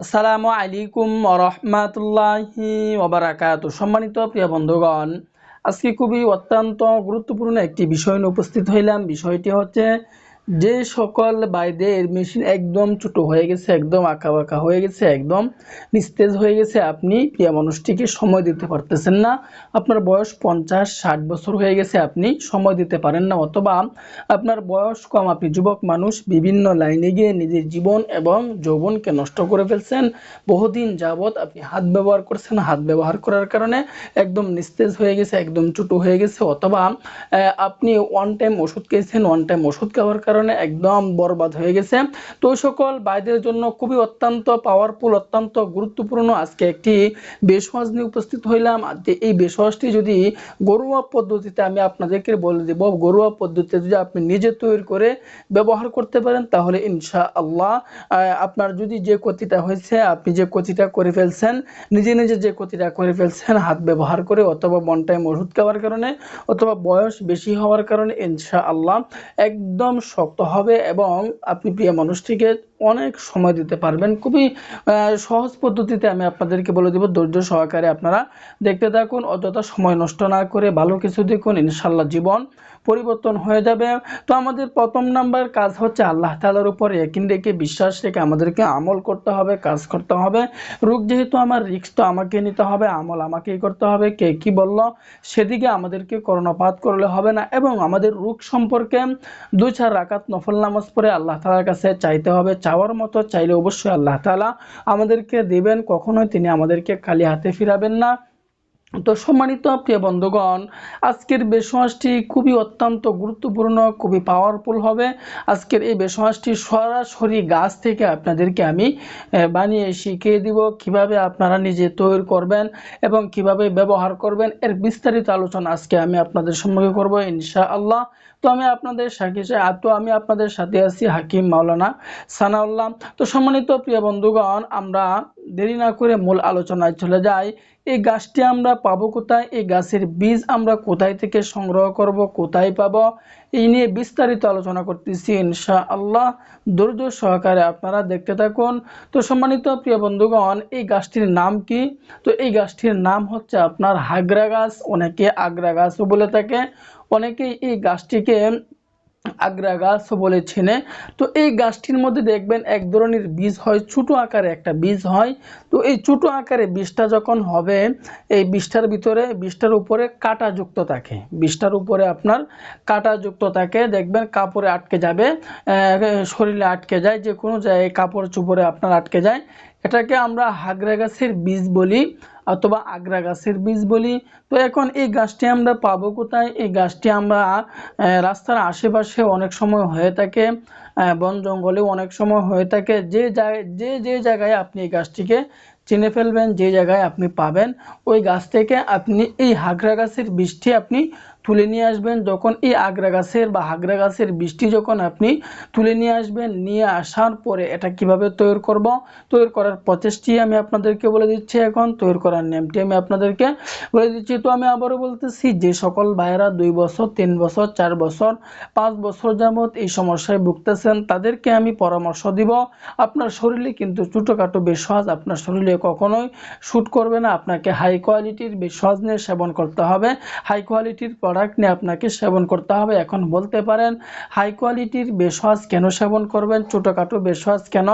আসসালামু আলাইকুম রহমাতুল্লাহি ওবরাকাত সম্মানিত প্রিয় বন্ধুগণ, আজকে খুবই অত্যন্ত গুরুত্বপূর্ণ একটি বিষয় নিয়ে উপস্থিত হইলাম। বিষয়টি হচ্ছে যে সকল বাইদের মেশিন একদম ছোট হয়ে গেছে, একদম আঁকা বাঁকা হয়ে গেছে, একদম নিস্তেজ হয়ে গেছে, আপনি প্রিয় মানুষটিকে সময় দিতে পারতেছেন না। আপনার বয়স পঞ্চাশ, ষাট বছর হয়ে গেছে, আপনি সময় দিতে পারেন না। অথবা আপনার বয়স কম, আপনি যুবক মানুষ, বিভিন্ন লাইনে গিয়ে নিজের জীবন এবং যৌবনকে নষ্ট করে ফেলছেন। বহুদিন যাবৎ আপনি হাত ব্যবহার করছেন, হাত ব্যবহার করার কারণে একদম নিস্তেজ হয়ে গেছে, একদম ছোটো হয়ে গেছে। অথবা আপনি ওয়ান টাইম ওষুধ খেয়েছেন ওয়ান টাইম ওষুধ খাওয়ার কারণে একদম বরবাদ হয়ে গেছে। তো সকল বাইদের জন্য খুবই অত্যন্ত পাওয়ারফুল অত্যন্ত গুরুত্বপূর্ণ আজকে একটি বেসওয়াজ নিয়ে উপস্থিত হইলাম। যে এই বেসওয়াজটি যদি ঘরোয়া পদ্ধতিতে আমি আপনাদেরকে বলে দেব, ঘরোয়া পদ্ধতিতে যদি আপনি নিজে তৈরি করে ব্যবহার করতে পারেন, তাহলে ইনশা আল্লাহ আপনার যদি যে ক্ষতিটা হয়েছে, আপনি যে ক্ষতিটা করে ফেলছেন, নিজে নিজে যে ক্ষতিটা করে ফেলছেন, হাত ব্যবহার করে অথবা বন টাইম ওষুধ খাওয়ার কারণে অথবা বয়স বেশি হওয়ার কারণে ইনশা আল্লাহ একদম শক্ত হবে এবং আপনি প্রিয় মানুষটিকে অনেক সময় দিতে পারবেন। খুবই সহজ পদ্ধতিতে আমি আপনাদেরকে বলে দেব, ধৈর্য সহকারে আপনারা দেখতে থাকুন। অযথা সময় নষ্ট না করে ভালো কিছু দেখুন ইনশাল্লাহ জীবন পরিবর্তন হয়ে যাবে। তো আমাদের প্রথম নাম্বার কাজ হচ্ছে আল্লাহ তালার উপর একিন রেখে বিশ্বাস রেখে আমাদেরকে আমল করতে হবে, কাজ করতে হবে। রোগ যেহেতু আমার রিক্স তো আমাকে নিতে হবে, আমল আমাকেই করতে হবে। কে কি বলল? সেদিকে আমাদেরকে করোনাপাত করলে হবে না এবং আমাদের রোগ সম্পর্কে দুই চার রাকাত নফল নামাজ পড়ে আল্লাহ তালার কাছে চাইতে হবে চাওয়ার মতো চাইলে অবশ্যই আল্লাহ তালা আমাদেরকে দেবেন। কখনোই তিনি আমাদেরকে খালি হাতে ফিরাবেন না। তো সম্মানিত প্রিয় বন্ধুগণ, আজকের বেসমাসটি খুবই অত্যন্ত গুরুত্বপূর্ণ, খুবই পাওয়ারফুল হবে। আজকের এই বেসমাসটি সরাসরি গাছ থেকে আপনাদেরকে আমি বানিয়ে শিখিয়ে দিব কীভাবে আপনারা নিজে তৈরি করবেন এবং কীভাবে ব্যবহার করবেন। এর বিস্তারিত আলোচনা আজকে আমি আপনাদের সম্মুখে করব ইনশা আল্লাহ তো আমি আপনাদের সাথে, তো আমি আপনাদের সাথে আছি হাকিম মাওলানা সানাউল্লাহ। তো সম্মানিত প্রিয় বন্ধুগণ, আমরা দেরি না করে মূল আলোচনায় চলে যাই। এই গাছটি আমরা পাবো কোথায়? এই গাছের বীজ আমরা কোথায় থেকে সংগ্রহ করব? কোথায় পাবো? এই নিয়ে বিস্তারিত আলোচনা করতেছি ইনশা আল্লাহ ধৈর্য সহকারে আপনারা দেখতে থাকুন। তো সম্মানিত প্রিয় বন্ধুগণ, এই গাছটির নাম কি? তো এই গাছটির নাম হচ্ছে আপনার হাগরা গাছ। অনেকে আগ্রা গাছও বলে থাকে। অনেকেই এই গাছটিকে আগ্রা গাছ বলে চেনে। তো এই গাছটির মধ্যে দেখবেন এক ধরনের বীজ হয়, ছোট আকারে একটা বীজ হয়। তো এই ছোট আকারে বীজটা যখন হবে, এই বীজটার ভিতরে, বীজটার উপরে কাঁটা যুক্ত থাকে। বীজটার উপরে আপনার কাঁটা যুক্ত থাকে, দেখবেন কাপড়ে আটকে যাবে শরীরে আটকে যায় যে কোনো জায়গায় কাপড় চুপড়ে আপনার আটকে যায়। এটাকে আমরা হাগরা গাছের বীজ বলি। অথবা আগ্রা গাছের বীজ বলি। তো এখন এই গাছটি আমরা পাবো কোথায়? এই গাছটি আমরা রাস্তার আশেপাশে অনেক সময় হয়ে থাকে বন জঙ্গলে অনেক সময় হয়ে থাকে। যে যে যে জায়গায় আপনি এই গাছটিকে চিনে ফেলবেন, যে জায়গায় আপনি পাবেন, ওই গাছ থেকে আপনি এই হাগরা গাছের বীজটি আপনি তুলে নিয়ে আসবেন যখন এই আগ্রা গাছের বা হাগরা গাছের বৃষ্টি যখন আপনি তুলে নিয়ে আসবেন, নিয়ে আসার পরে এটা কীভাবে তৈরি করব? তৈরি করার প্রচেষ্টি আমি আপনাদেরকে বলে দিচ্ছি এখন, তৈরি করার নিয়মটি আমি আপনাদেরকে বলে দিচ্ছি। তো আমি আবারও বলতেছি, যে সকল ভাইয়েরা দুই বছর, তিন বছর, চার বছর, পাঁচ বছর যাবৎ এই সমস্যায় ভুগতেছেন, তাদেরকে আমি পরামর্শ দিব। আপনার শরীরে কিন্তু ছোটোখাটো বেসহজ, আপনার শরীরে কখনোই শ্যুট করবে না। আপনাকে হাই কোয়ালিটির বেসহজ নিয়ে সেবন করতে হবে। হাই কোয়ালিটির প্রোডাক্ট নিয়ে আপনাকে সেবন করতে হবে। এখন বলতে পারেন হাই কোয়ালিটির বেসহজ কেন সেবন করবেন? ছোটোখাটো বেসহজ কেন?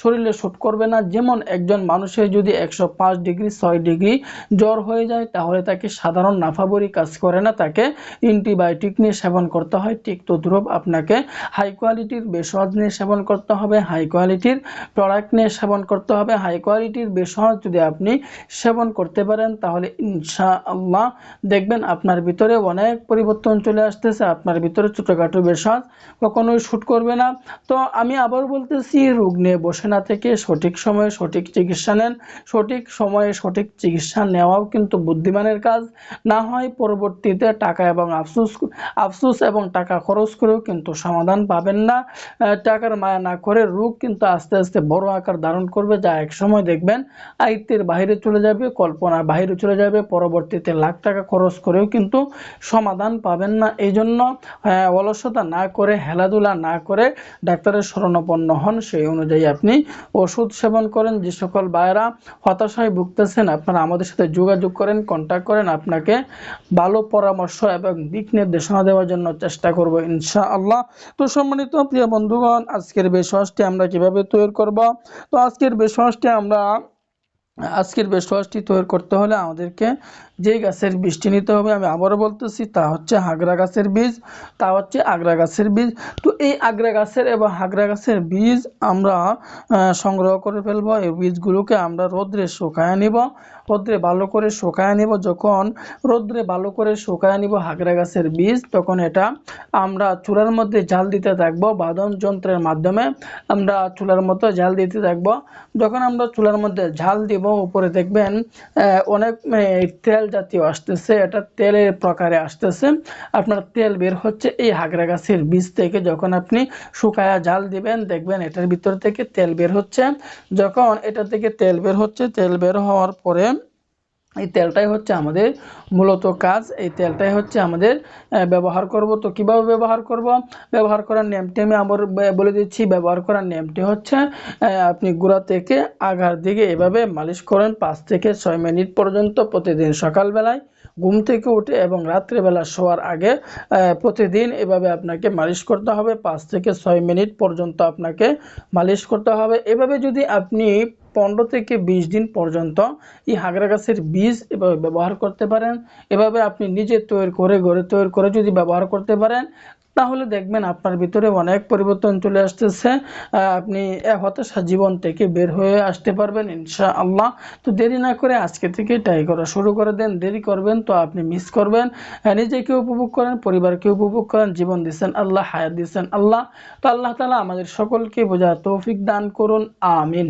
শরীরে শ্যুট করবে না। যেমন একজন মানুষের যদি একশো পাঁচ ডিগ্রি ছয় ডিগ্রি জ্বর হয়ে যায়, তাহলে তাকে সাধারণ নাফাবরি কাজ করে না। তাকে অ্যান্টিবায়োটিক নিয়ে সেবন করতে হয়। ঠিক তদ্রুপ আপনাকে হাই কোয়ালিটির বেসহজ নিয়ে সেবন করতে হবে। হাই কোয়ালিটির প্রোডাক্ট নিয়ে সেবন করতে হবে। হাই কোয়ালিটির বেসহজ যদি আপনি সেবন করতে পারেন, তাহলে ইনশা আল্লাহ দেখবেন আপনার ভিতরে অনেক পরিবর্তন চলে আসতেছে, আপনার ভিতরে ছোটোখাটো বেসহজ কখনোই শ্যুট করবে না। তো আমি আবার বলতেছি, রোগ নিয়ে বসে না থেকে সঠিক সময়ে সঠিক চিকিৎসা নেন। সঠিক সময়ে সঠিক চিকিৎসা নেওয়াও কিন্তু বুদ্ধিমানের কাজ। না হয় পরবর্তীতে টাকা এবং আফসোস আফসোস এবং টাকা খরচ করেও কিন্তু সমাধান পাবেন না। টাকার মায়া না করে রোগ কিন্তু আস্তে আস্তে বড় আকার ধারণ করবে, যা এক সময় দেখবেন আয়ত্তের বাইরে চলে যাবে, কল্পনার বাইরে চলে যাবে, পরবর্তীতে লাখ টাকা খরচ করেও কিন্তু সমাধান পাবেন না। এই জন্য অলসতা না করে হেলাধুলা না করে ডাক্তারের শরণাপন্ন হন। সেই অনুযায়ী আপনি ওষুধ সেবন করেন। যে সকল ভাইয়েরা হতাশায় ভুগতেছেন, আপনারা আমাদের সাথে যোগাযোগ করেন কন্ট্যাক্ট করেন। আপনাকে ভালো পরামর্শ এবং দিক নির্দেশনা দেওয়ার জন্য চেষ্টা করব ইনশাআল্লাহ। তো সম্মানিত প্রিয় বন্ধুগণ, আজকের বেশওয়াজটি আমরা কীভাবে তৈরি করব? তো আজকের বেশওয়াজটি আমরা, আজকের বেশওয়াজটি তৈরি করতে হলে আমাদেরকে যে গাছের বীজটি নিতে হবে, আমি আবারও বলতেছি, তা হচ্ছে হাগরা গাছের বীজ, তা হচ্ছে আগ্রা গাছের বীজ। তো এই আগ্রা গাছের এবং হাগরা গাছের বীজ আমরা সংগ্রহ করে ফেলব, এই বীজগুলোকে আমরা রোদ্রে শুকায় নিব, রোদ্রে ভালো করে শুকায় নিব। যখন রোদ্রে ভালো করে শুকায় নিব হাগরা গাছের বীজ, তখন এটা আমরা চুলার মধ্যে জাল দিতে থাকব, বাদন যন্ত্রের মাধ্যমে আমরা চুলার মতো জাল দিতে থাকব। যখন আমরা চুলার মধ্যে ঝাল দিব, উপরে দেখবেন অনেক তেল জাতীয় আসতেছে, এটা তেলের প্রকারে আসতেছে। আপনার তেল বের হচ্ছে এই হাগরা গাছের বীজ থেকে। যখন আপনি শুকায়া জাল দিবেন, দেখবেন এটার ভিতর থেকে তেল বের হচ্ছে। যখন এটা থেকে তেল বের হচ্ছে, তেল বের হওয়ার পরে এই তেলটাই হচ্ছে আমাদের মূলত কাজ। এই তেলটাই হচ্ছে আমাদের ব্যবহার করব। তো কীভাবে ব্যবহার করব? ব্যবহার করার নিয়মটি আমি আবার বলে দিচ্ছি। ব্যবহার করার নিয়মটি হচ্ছে আপনি গোড়া থেকে আগার দিকে এভাবে মালিশ করেন পাঁচ থেকে ছয় মিনিট পর্যন্ত প্রতিদিন সকালবেলায়। ঘুম থেকে উঠে এবং রাত্রেবেলা শোয়ার আগে প্রতিদিন এভাবে আপনাকে মালিশ করতে হবে। পাঁচ থেকে ছয় মিনিট পর্যন্ত আপনাকে মালিশ করতে হবে। এভাবে যদি আপনি পনেরো থেকে বিশ দিন পর্যন্ত এই হাগরা গাছের বীজ এভাবে ব্যবহার করতে পারেন। এভাবে আপনি নিজে তৈরি করে, ঘরে তৈরি করে যদি ব্যবহার করতে পারেন, তাহলে দেখবেন আপনার ভিতরে অনেক পরিবর্তন চলে আসতেছে। আপনি হতাশা জীবন থেকে বের হয়ে আসতে পারবেন ইনশা আল্লাহ তো দেরি না করে আজকে থেকে ট্রাই করা শুরু করে দেন। দেরি করবেন তো আপনি মিস করবেন। নিজেকে উপভোগ করেন, পরিবারকে উপভোগ করেন, জীবন দিচ্ছেন আল্লাহ, হায়াত দিচ্ছেন আল্লাহ। তো আল্লাহ তালা আমাদের সকলকে বোঝা তৌফিক দান করুন, আমিন।